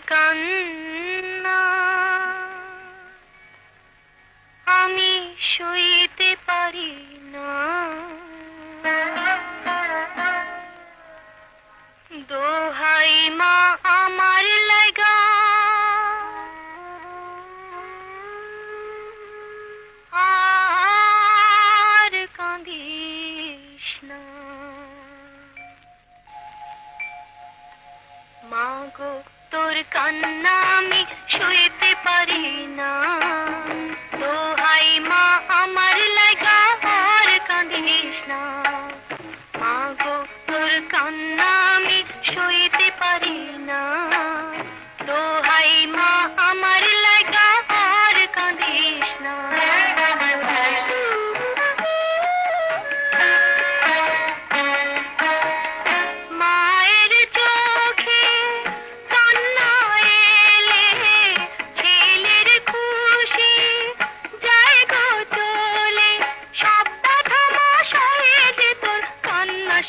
কান্না। আমি শুইতে পারি না। দোহাই মা আমার লাগা। আর কাঁদিস না। মাগো তোর কান্না আমি শুইতে পারি না।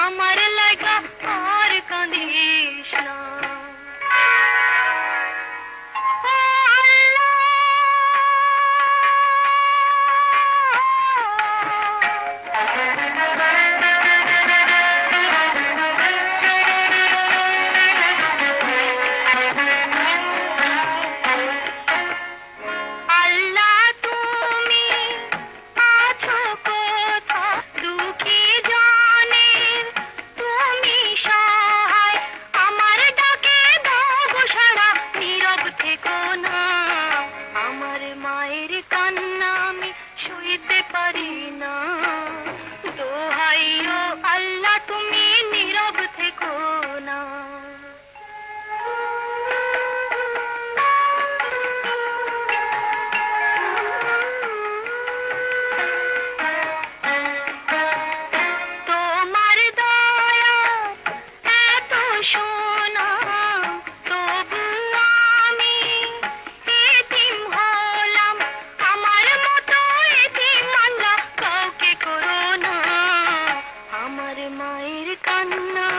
Amar. கண்ணா